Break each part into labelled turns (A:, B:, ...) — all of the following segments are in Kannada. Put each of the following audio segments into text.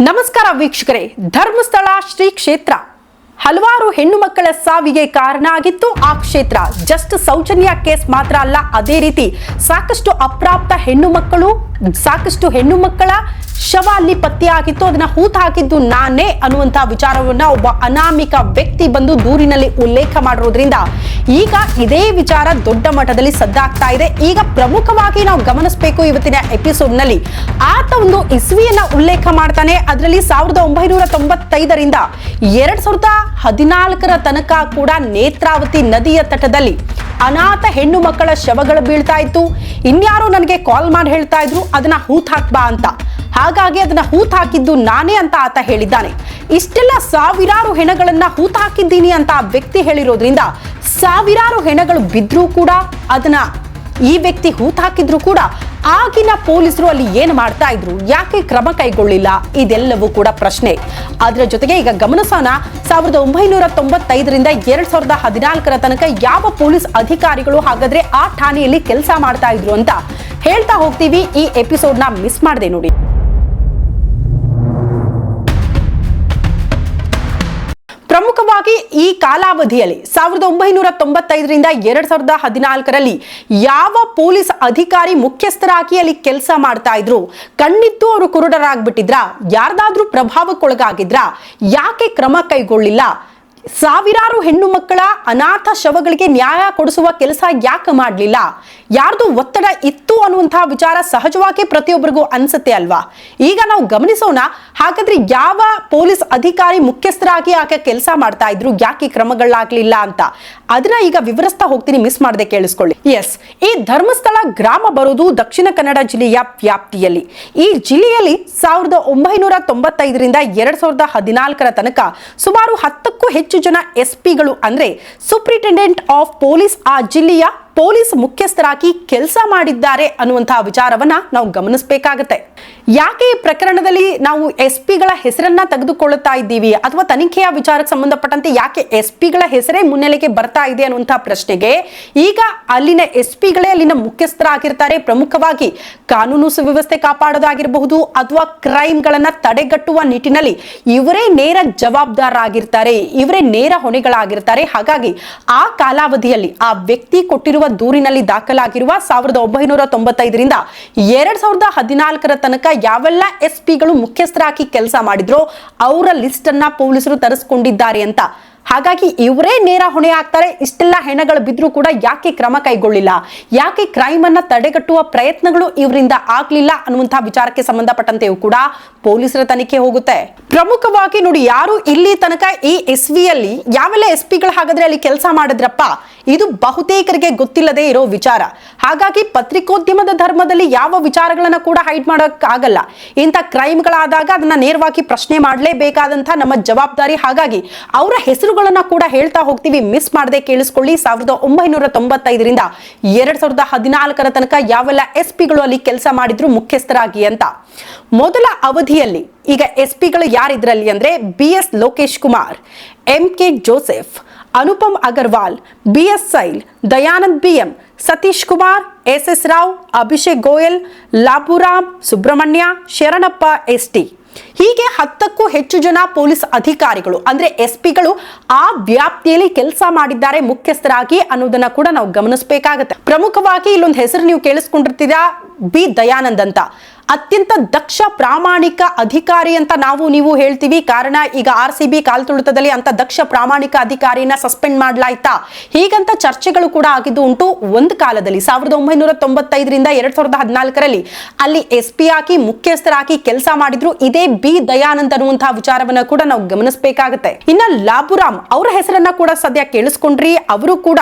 A: ನಮಸ್ಕಾರ ವೀಕ್ಷಕರೇ ಧರ್ಮಸ್ಥಳ ಶ್ರೀ ಕ್ಷೇತ್ರ ಹಲವಾರು ಹೆಣ್ಣು ಮಕ್ಕಳ ಸಾವಿಗೆ ಕಾರಣ ಆಗಿತ್ತು. ಆ ಕ್ಷೇತ್ರ ಜಸ್ಟ್ ಸೌಜನ್ಯ ಕೇಸ್ ಮಾತ್ರ ಅಲ್ಲ, ಅದೇ ರೀತಿ ಸಾಕಷ್ಟು ಅಪ್ರಾಪ್ತ ಹೆಣ್ಣು ಮಕ್ಕಳು, ಸಾಕಷ್ಟು ಹೆಣ್ಣು ಮಕ್ಕಳ ಶವ ಅಲ್ಲಿ ಪತ್ತೆಯಾಗಿತ್ತು ಅದನ್ನ ಹೂತ್ ಹಾಕಿದ್ದು ನಾನೇ ಅನ್ನುವಂತಹ ವಿಚಾರವನ್ನ ಒಬ್ಬ ಅನಾಮಿಕ ವ್ಯಕ್ತಿ ಬಂದು ದೂರಿನಲ್ಲಿ ಉಲ್ಲೇಖ ಮಾಡಿರೋದ್ರಿಂದ ಈಗ ಇದೇ ವಿಚಾರ ದೊಡ್ಡ ಮಟ್ಟದಲ್ಲಿ ಸದ್ದಾಗ್ತಾ ಇದೆ. ಈಗ ಪ್ರಮುಖವಾಗಿ ನಾವು ಗಮನಿಸಬೇಕು ಇವತ್ತಿನ ಎಪಿಸೋಡ್ನಲ್ಲಿ ಆತ ಒಂದು ಇಸ್ವಿಯನ್ನ ಉಲ್ಲೇಖ ಮಾಡ್ತಾನೆ. ಅದರಲ್ಲಿ ಸಾವಿರದ ಒಂಬೈನೂರ ತೊಂಬತ್ತೈದರಿಂದ ಎರಡ್ ಸಾವಿರದ ಹದಿನಾಲ್ಕರ ತನಕ ಕೂಡ ನೇತ್ರಾವತಿ ನದಿಯ ತಟದಲ್ಲಿ ಅನಾಥ ಹೆಣ್ಣು ಮಕ್ಕಳ ಶವಗಳು ಬೀಳ್ತಾ ಇತ್ತು. ಇನ್ಯಾರು ನನಗೆ ಕಾಲ್ ಮಾಡಿ ಹೇಳ್ತಾ ಇದ್ರು, ಅದನ್ನ ಹೂತ್ ಹಾಕ್ಬಾ ಅಂತ. ಹಾಗಾಗಿ ಅದನ್ನ ಹೂತ್ ಹಾಕಿದ್ದು ನಾನೇ ಅಂತ ಆತ ಹೇಳಿದ್ದಾನೆ. ಇಷ್ಟೆಲ್ಲ ಸಾವಿರಾರು ಹೆಣಗಳನ್ನ ಹೂತ್ ಹಾಕಿದ್ದೀನಿ ಅಂತ ವ್ಯಕ್ತಿ ಹೇಳಿರೋದ್ರಿಂದ ಸಾವಿರಾರು ಹೆಣಗಳು ಬಿದ್ರೂ ಕೂಡ ಅದನ್ನ ಈ ವ್ಯಕ್ತಿ ಹೂತ್ ಹಾಕಿದ್ರು ಕೂಡ ಆಗಿನ ಪೊಲೀಸರು ಅಲ್ಲಿ ಏನು ಮಾಡ್ತಾ ಇದ್ರು, ಯಾಕೆ ಕ್ರಮ ಕೈಗೊಳ್ಳಿಲ್ಲ, ಇದೆಲ್ಲವೂ ಕೂಡ ಪ್ರಶ್ನೆ. ಅದರ ಜೊತೆಗೆ ಈಗ ಗಮನಿಸೋಣ ಸಾವಿರದ ಒಂಬೈನೂರ ತೊಂಬತ್ತೈದರಿಂದ ಎರಡ್ ಸಾವಿರದ ಹದಿನಾಲ್ಕರ ತನಕ ಯಾವ ಪೊಲೀಸ್ ಅಧಿಕಾರಿಗಳು ಹಾಗಾದ್ರೆ ಆ ಠಾಣೆಯಲ್ಲಿ ಕೆಲಸ ಮಾಡ್ತಾ ಇದ್ರು ಅಂತ ಹೇಳ್ತಾ ಹೋಗ್ತೀವಿ. ಈ ಎಪಿಸೋಡ್ನ ಮಿಸ್ ಮಾಡದೆ ನೋಡಿ. ಪ್ರಮುಖವಾಗಿ ಈ ಕಾಲಾವಧಿಯಲ್ಲಿ ಸಾವಿರದ ಒಂಬೈನೂರ ತೊಂಬತ್ತೈದರಿಂದ ಎರಡ್ ಸಾವಿರದ ಹದಿನಾಲ್ಕರಲ್ಲಿ ಯಾವ ಪೊಲೀಸ್ ಅಧಿಕಾರಿ ಮುಖ್ಯಸ್ಥರಾಗಿ ಅಲ್ಲಿ ಕೆಲಸ ಮಾಡ್ತಾ ಇದ್ರು? ಕಣ್ಣಿತ್ತು ಅವರು ಕುರುಡರಾಗ್ಬಿಟ್ಟಿದ್ರ? ಯಾರ್ದಾದ್ರೂ ಪ್ರಭಾವಕ್ಕೊಳಗಾಗಿದ್ರ? ಯಾಕೆ ಕ್ರಮ ಕೈಗೊಳ್ಳಿಲ್ಲ? ಸಾವಿರಾರು ಹೆಣ್ಣು ಮಕ್ಕಳ ಅನಾಥ ಶವಗಳಿಗೆ ನ್ಯಾಯ ಕೊಡಿಸುವ ಕೆಲಸ ಯಾಕೆ ಮಾಡಲಿಲ್ಲ? ಯಾರ್ದು ಒತ್ತಡ ಇತ್ತು ಅನ್ನುವಂತಹ ವಿಚಾರ ಸಹಜವಾಗಿ ಪ್ರತಿಯೊಬ್ಬರಿಗೂ ಅನ್ಸುತ್ತೆ ಅಲ್ವಾ? ಈಗ ನಾವು ಗಮನಿಸೋಣ, ಹಾಗಾದ್ರೆ ಯಾವ ಪೊಲೀಸ್ ಅಧಿಕಾರಿ ಮುಖ್ಯಸ್ಥರಾಗಿ ಆಕೆ ಕೆಲಸ ಮಾಡ್ತಾ ಇದ್ರು, ಯಾಕೆ ಕ್ರಮಗಳಾಗ್ಲಿಲ್ಲ ಅಂತ? ಅದನ್ನ ಈಗ ವಿವರಿಸ್ತಾ ಹೋಗ್ತೀನಿ, ಮಿಸ್ ಮಾಡದೆ ಕೇಳಿಸ್ಕೊಳ್ಳಿ. ಎಸ್ ಈ ಧರ್ಮಸ್ಥಳ ಗ್ರಾಮ ಬರೋದು ದಕ್ಷಿಣ ಕನ್ನಡ ಜಿಲ್ಲೆಯ ವ್ಯಾಪ್ತಿಯಲ್ಲಿ. ಈ ಜಿಲ್ಲೆಯಲ್ಲಿ ಸಾವಿರದ ಒಂಬೈನೂರ ತೊಂಬತ್ತೈದರಿಂದ ಎರಡ್ ಸಾವಿರದ ಹದಿನಾಲ್ಕರ ತನಕ ಸುಮಾರು ಹತ್ತಕ್ಕೂ ಹೆಚ್ಚು ಜನ ಎಸ್ಪಿಗಳು ಅಂದ್ರೆ ಸೂಪ್ರಿಟೆಂಡೆಂಟ್ ಆಫ್ ಪೊಲೀಸ್ ಆ ಜಿಲ್ಲೆಯ ಪೊಲೀಸ್ ಮುಖ್ಯಸ್ಥರಾಗಿ ಕೆಲಸ ಮಾಡಿದ್ದಾರೆ ಅನ್ನುವಂತಹ ವಿಚಾರವನ್ನ ನಾವು ಗಮನಿಸಬೇಕಾಗತ್ತೆ. ಯಾಕೆ ಈ ಪ್ರಕರಣದಲ್ಲಿ ನಾವು ಎಸ್ ಪಿಗಳ ಹೆಸರನ್ನ ತೆಗೆದುಕೊಳ್ಳುತ್ತಾ ಇದ್ದೀವಿ? ಅಥವಾ ತನಿಖೆಯ ವಿಚಾರಕ್ಕೆ ಸಂಬಂಧಪಟ್ಟಂತೆ ಯಾಕೆ ಎಸ್ ಪಿಗಳ ಹೆಸರೇ ಮುನ್ನೆಲೆಗೆ ಬರ್ತಾ ಇದೆ ಅನ್ನುವಂತಹ ಪ್ರಶ್ನೆಗೆ ಈಗ ಅಲ್ಲಿನ ಎಸ್ ಪಿಗಳೇ ಅಲ್ಲಿನ ಮುಖ್ಯಸ್ಥರಾಗಿರ್ತಾರೆ. ಪ್ರಮುಖವಾಗಿ ಕಾನೂನು ಸುವ್ಯವಸ್ಥೆ ಕಾಪಾಡೋದಾಗಿರಬಹುದು ಅಥವಾ ಕ್ರೈಮ್ಗಳನ್ನ ತಡೆಗಟ್ಟುವ ನಿಟ್ಟಿನಲ್ಲಿ ಇವರೇ ನೇರ ಜವಾಬ್ದಾರರಾಗಿರ್ತಾರೆ ಇವರೇ ನೇರ ಹೊಣೆಗಳಾಗಿರ್ತಾರೆ. ಹಾಗಾಗಿ ಆ ಕಾಲಾವಧಿಯಲ್ಲಿ ಆ ವ್ಯಕ್ತಿ ಕೊಟ್ಟಿರುವ ದೂರಿನಲ್ಲಿ ದಾಖಲಾಗಿರುವ ಸಾವಿರದ ಒಂಬೈನೂರ ತೊಂಬತ್ತೈದರಿಂದ ಎರಡ್ ಸಾವಿರದ ಹದಿನಾಲ್ಕರ ತನಕ ಯಾವೆಲ್ಲ ಎಸ್ ಪಿಗಳು ಮುಖ್ಯಸ್ಥರಾಗಿ ಕೆಲಸ ಮಾಡಿದ್ರು ಅವರ ಲಿಸ್ಟ್ ಅನ್ನ ಪೊಲೀಸರು ತರಿಸ್ಕೊಂಡಿದ್ದಾರೆ ಅಂತ. ಹಾಗಾಗಿ ಇವರೇ ನೇರ ಹೊಣೆ ಆಗ್ತಾರೆ, ಇಷ್ಟೆಲ್ಲ ಹೆಣಗಳು ಬಿದ್ರೂ ಕೂಡ ಯಾಕೆ ಕ್ರಮ ಕೈಗೊಳ್ಳಿಲ್ಲ? ಯಾಕೆ ಕ್ರೈಮ್ ಅನ್ನ ತಡೆಗಟ್ಟುವ ಪ್ರಯತ್ನಗಳು ಇವರಿಂದ ಆಗ್ಲಿಲ್ಲ ಅನ್ನುವಂತಹ ವಿಚಾರಕ್ಕೆ ಸಂಬಂಧಪಟ್ಟಂತೆಯೂ ಕೂಡ ಪೊಲೀಸರ ತನಿಖೆ ಹೋಗುತ್ತೆ. ಪ್ರಮುಖವಾಗಿ ನೋಡಿ, ಯಾರು ಇಲ್ಲಿ ತನಕ ಈ ಎಸ್ ಅಲ್ಲಿ ಯಾವೆಲ್ಲ ಎಸ್ ಪಿಗಳು ಹಾಗಾದ್ರೆ ಅಲ್ಲಿ ಕೆಲಸ ಮಾಡಿದ್ರಪ್ಪ? ಇದು ಬಹುತೇಕರಿಗೆ ಗೊತ್ತಿಲ್ಲದೆ ಇರೋ ವಿಚಾರ. ಹಾಗಾಗಿ ಪತ್ರಿಕೋದ್ಯಮದ ಧರ್ಮದಲ್ಲಿ ಯಾವ ವಿಚಾರಗಳನ್ನ ಕೂಡ ಹೈಡ್ ಮಾಡೋಕ್ ಆಗಲ್ಲ. ಇಂಥ ಕ್ರೈಮ್ಗಳಾದಾಗ ಅದನ್ನ ನೇರವಾಗಿ ಪ್ರಶ್ನೆ ಮಾಡಲೇಬೇಕಾದಂತಹ ನಮ್ಮ ಜವಾಬ್ದಾರಿ. ಹಾಗಾಗಿ ಅವರ ಹೆಸರುಗಳನ್ನ ಕೂಡ ಹೇಳ್ತಾ ಹೋಗ್ತೀವಿ. ಮಿಸ್ ಮಾಡದೆ ಕೇಳಿಸ್ಕೊಳ್ಳಿ. ಸಾವಿರದ ಒಂಬೈನೂರ ತೊಂಬತ್ತೈದರಿಂದ ಎರಡ್ ಸಾವಿರದ ಹದಿನಾಲ್ಕರ ತನಕ ಯಾವೆಲ್ಲ ಎಸ್ ಪಿಗಳು ಅಲ್ಲಿ ಕೆಲಸ ಮಾಡಿದ್ರು ಮುಖ್ಯಸ್ಥರಾಗಿ ಅಂತ. ಮೊದಲ ಅವಧಿಯಲ್ಲಿ ಈಗ ಎಸ್ ಪಿಗಳು ಯಾರಿದ್ರಲ್ಲಿ ಅಂದ್ರೆ B S Lokesh Kumar M K Joseph, Anupam Agarwal B S Sail, Dayanand B M Satish Kumar S S Rao, Abhishek Goyal, Laburam, Subrahmanya, Sharanappa S T ಹೀಗೆ ಹತ್ತಕ್ಕೂ ಹೆಚ್ಚು ಜನ ಪೊಲೀಸ್ ಅಧಿಕಾರಿಗಳು ಅಂದ್ರೆ ಎಸ್ ಪಿಗಳು ಆ ವ್ಯಾಪ್ತಿಯಲ್ಲಿ ಕೆಲಸ ಮಾಡಿದ್ದಾರೆ ಮುಖ್ಯಸ್ಥರಾಗಿ ಅನ್ನೋದನ್ನ ಕೂಡ ನಾವು ಗಮನಿಸಬೇಕಾಗತ್ತೆ. ಪ್ರಮುಖವಾಗಿ ಇಲ್ಲೊಂದು ಹೆಸರು ನೀವು ಕೇಳಿಸ್ಕೊಂಡಿರ್ತೀರಾ? ಬಿ ದಯಾನಂದ್ ಅಂತ. ಅತ್ಯಂತ ದಕ್ಷ ಪ್ರಾಮಾಣಿಕ ಅಧಿಕಾರಿ ಅಂತ ನಾವು ನೀವು ಹೇಳ್ತೀವಿ. ಕಾರಣ ಈಗ ಆರ್ ಸಿ ಬಿ ಕಾಲ್ತುಳಿತದಲ್ಲಿ ಅಂತ ದಕ್ಷ ಪ್ರಾಮಾಣಿಕ ಅಧಿಕಾರಿನ ಸಸ್ಪೆಂಡ್ ಮಾಡ್ಲಾಯ್ತಾ? ಹೀಗಂತ ಚರ್ಚೆಗಳು ಕೂಡ ಆಗಿದ್ದು ಉಂಟು. ಒಂದು ಕಾಲದಲ್ಲಿ ಸಾವಿರದ ಒಂಬೈನೂರ ತೊಂಬತ್ತೈದರಿಂದ ಎರಡ್ ಸಾವಿರದ ಹದಿನಾಲ್ಕರಲ್ಲಿ ಅಲ್ಲಿ ಎಸ್ ಪಿ ಆಗಿ ಮುಖ್ಯಸ್ಥರಾಗಿ ಕೆಲಸ ಮಾಡಿದ್ರು. ಇದೇ ಬಿ ದಯಾನಂದ್ ಅನ್ನುವಂತಹ ವಿಚಾರವನ್ನ ಕೂಡ ನಾವು ಗಮನಿಸಬೇಕಾಗುತ್ತೆ. ಇನ್ನ ಲಾಬುರಾಮ್ ಅವರ ಹೆಸರನ್ನ ಕೂಡ ಸದ್ಯ ಕೇಳಿಸ್ಕೊಂಡ್ರಿ. ಅವರು ಕೂಡ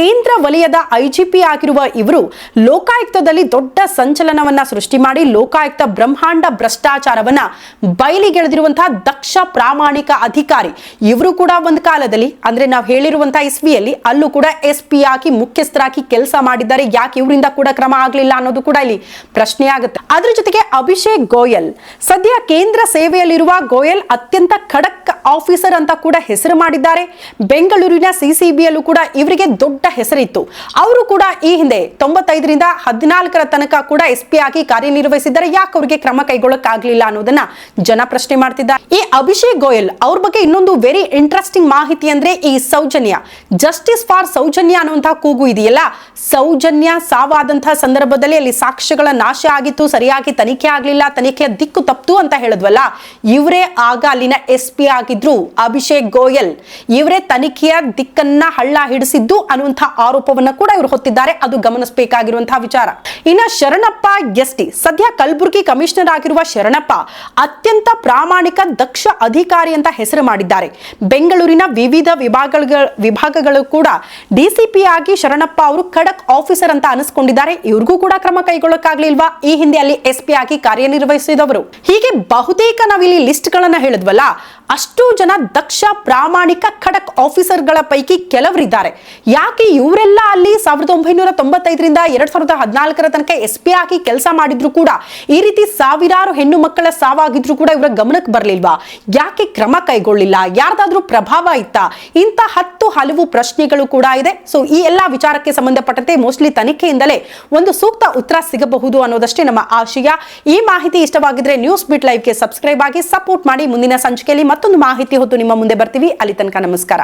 A: ಕೇಂದ್ರ ವಲಯದ ಐಜಿಪಿ ಆಗಿರುವ ಇವರು ಲೋಕಾಯುಕ್ತದಲ್ಲಿ ದೊಡ್ಡ ಸಂಚಲನವನ್ನ ಸೃಷ್ಟಿ ಮಾಡಿ ಲೋಕಾಯುಕ್ತ ಬ್ರಹ್ಮಾಂಡ ಭ್ರಷ್ಟಾಚಾರವನ್ನ ಬಯಲಿಗೆಳೆದಿರುವಂತಹ ದಕ್ಷ ಪ್ರಾಮಾಣಿಕ ಅಧಿಕಾರಿ. ಇವರು ಕೂಡ ಒಂದು ಕಾಲದಲ್ಲಿ, ಅಂದ್ರೆ ನಾವು ಹೇಳಿರುವಂತಹ ಇಸ್ವಿಯಲ್ಲಿ ಅಲ್ಲೂ ಕೂಡ ಎಸ್ ಪಿ ಆಗಿ ಮುಖ್ಯಸ್ಥರಾಗಿ ಕೆಲಸ ಮಾಡಿದ್ದಾರೆ. ಯಾಕೆ ಇವರಿಂದ ಕೂಡ ಕ್ರಮ ಆಗಲಿಲ್ಲ ಅನ್ನೋದು ಕೂಡ ಇಲ್ಲಿ ಪ್ರಶ್ನೆ ಆಗುತ್ತೆ. ಅದ್ರ ಜೊತೆಗೆ ಅಭಿಷೇಕ್ ಗೋಯಲ್. ಸದ್ಯ ಕೇಂದ್ರ ಸೇವೆಯಲ್ಲಿರುವ ಗೋಯಲ್ ಅತ್ಯಂತ ಖಡಕ್ ಆಫೀಸರ್ ಅಂತ ಕೂಡ ಹೆಸರು ಮಾಡಿದ್ದಾರೆ. ಬೆಂಗಳೂರಿನ ಸಿಸಿಬಿಯಲ್ಲೂ ಕೂಡ ಇವರಿಗೆ ದೊಡ್ಡ ಹೆಸರಿತ್ತು. ಅವರು ಕೂಡ ಈ ಹಿಂದೆ ತೊಂಬತ್ತೈದರಿಂದ ಹದಿನಾಲ್ಕರ ತನಕ ಕೂಡ ಎಸ್ ಪಿ ಆಗಿ ಕಾರ್ಯನಿರ್ವಹಿಸಿದ್ದಾರೆ. ಮಾಡಿದ್ದಾರೆ ಯಾಕೆ ಅವರಿಗೆ ಕ್ರಮ ಕೈಗೊಳ್ಳಕ್ಕಾಗ್ಲಿಲ್ಲ ಅನ್ನೋದನ್ನ ಜನ ಪ್ರಶ್ನೆ ಮಾಡ್ತಿದ್ದಾರೆ. ಈ ಅಭಿಷೇಕ್ ಗೋಯಲ್ ಅವ್ರ ಬಗ್ಗೆ ಇನ್ನೊಂದು ವೆರಿ ಇಂಟ್ರೆಸ್ಟಿಂಗ್ ಮಾಹಿತಿ ಅಂದ್ರೆ ಈ ಸೌಜನ್ಯ. ಜಸ್ಟಿಸ್ ಫಾರ್ ಸೌಜನ್ಯ ಅನ್ನುವಂತಹ ಕೂಗು ಇದೆಯಲ್ಲ? ಸೌಜನ್ಯ ಸಾವಾದಂತಹ ಸಂದರ್ಭದಲ್ಲಿ ಅಲ್ಲಿ ಸಾಕ್ಷ್ಯಗಳ ನಾಶ ಆಗಿತ್ತು, ಸರಿಯಾಗಿ ತನಿಖೆ ಆಗ್ಲಿಲ್ಲ, ತನಿಖೆಯ ದಿಕ್ಕು ತಪ್ಪಿತು ಅಂತ ಹೇಳಿದ್ವಲ್ಲ? ಇವರೇ ಆಗ ಅಲ್ಲಿನ ಎಸ್ ಪಿ ಆಗಿದ್ರು ಅಭಿಷೇಕ್ ಗೋಯಲ್. ಇವರೇ ತನಿಖೆಯ ದಿಕ್ಕನ್ನ ಹಳ್ಳ ಹಿಡಿಸಿದ್ದು ಅನ್ನುವಂತಹ ಆರೋಪವನ್ನ ಕೂಡ ಇವರು ಹೊತ್ತಿದ್ದಾರೆ. ಅದು ಗಮನಿಸಬೇಕಾಗಿರುವಂತಹ ವಿಚಾರ. ಇನ್ನ ಶರಣಪ್ಪ ಎಸ್ ಟಿ ಸದ್ಯ ಕಲಬುರಗಿ ಕಮಿಷನರ್ ಆಗಿರುವ ಶರಣಪ್ಪ ಅತ್ಯಂತ ಪ್ರಾಮಾಣಿಕ, ದಕ್ಷ ಅಧಿಕಾರಿ ಅಂತ ಹೆಸರು ಮಾಡಿದ್ದಾರೆ. ಬೆಂಗಳೂರಿನ ವಿವಿಧ ವಿಭಾಗಗಳ, ವಿಭಾಗಗಳು ಕೂಡ ಡಿಸಿಪಿ ಆಗಿ ಶರಣಪ್ಪ ಅವರು ಖಡಕ್ ಆಫೀಸರ್ ಅಂತ ಅನಿಸ್ಕೊಂಡಿದ್ದಾರೆ. ಇವ್ರಿಗೂ ಕೂಡ ಕ್ರಮ ಕೈಗೊಳ್ಳಕ್ಕಾಗ್ಲಿಲ್ವಾ? ಈ ಹಿಂದೆ ಅಲ್ಲಿ ಎಸ್ ಪಿ ಆಗಿ ಕಾರ್ಯನಿರ್ವಹಿಸಿದವರು. ಹೀಗೆ ಬಹುತೇಕ ನಾವಿಲ್ಲಿ ಲಿಸ್ಟ್ ಗಳನ್ನ ಹೇಳಿದ್ವಲ್ಲ ಅಷ್ಟು ಜನ ದಕ್ಷ ಪ್ರಾಮಾಣಿಕ ಖಡಕ್ ಆಫೀಸರ್ಗಳ ಪೈಕಿ ಕೆಲವರಿದ್ದಾರೆ. ಯಾಕೆ ಇವರೆಲ್ಲ ಅಲ್ಲಿ ಸಾವಿರದ ಒಂಬೈನೂರ ತೊಂಬತ್ತೈದರಿಂದ ಎರಡ್ ಸಾವಿರದ ಹದಿನಾಲ್ಕರ ತನಕ ಎಸ್ ಪಿ ಆಗಿ ಕೆಲಸ ಮಾಡಿದ್ರು ಕೂಡ ಈ ರೀತಿ ಸಾವಿರಾರು ಹೆಣ್ಣು ಮಕ್ಕಳ ಸಾವಾಗಿದ್ರು ಕೂಡ ಇವರ ಗಮನಕ್ಕೆ ಬರಲಿಲ್ವಾ? ಯಾಕೆ ಕ್ರಮ ಕೈಗೊಳ್ಳಿಲ್ಲ? ಯಾರ್ದಾದ್ರೂ ಪ್ರಭಾವ ಇತ್ತಾ? ಇಂಥ ಹತ್ತು ಹಲವು ಪ್ರಶ್ನೆಗಳು ಕೂಡ ಇದೆ. ಸೊ ಈ ಎಲ್ಲಾ ವಿಚಾರಕ್ಕೆ ಸಂಬಂಧಪಟ್ಟಂತೆ ಮೋಸ್ಟ್ಲಿ ತನಿಖೆಯಿಂದಲೇ ಒಂದು ಸೂಕ್ತ ಉತ್ತರ ಸಿಗಬಹುದು ಅನ್ನೋದಷ್ಟೇ ನಮ್ಮ ಆಶಯ. ಈ ಮಾಹಿತಿ ಇಷ್ಟವಾಗಿದ್ರೆ ನ್ಯೂಸ್ ಬಿಟ್ ಲೈವ್ಗೆ ಸಬ್ಸ್ಕ್ರೈಬ್ ಆಗಿ ಸಪೋರ್ಟ್ ಮಾಡಿ ಮುಂದಿನ ಸಂಚಿಕೆಯಲ್ಲಿ ಮತ್ತೊಂದು ಮಾಹಿತಿ ಹೊತ್ತು ನಿಮ್ಮ ಮುಂದೆ ಬರ್ತೀವಿ. ಅಲ್ಲಿ ತನಕ ನಮಸ್ಕಾರ.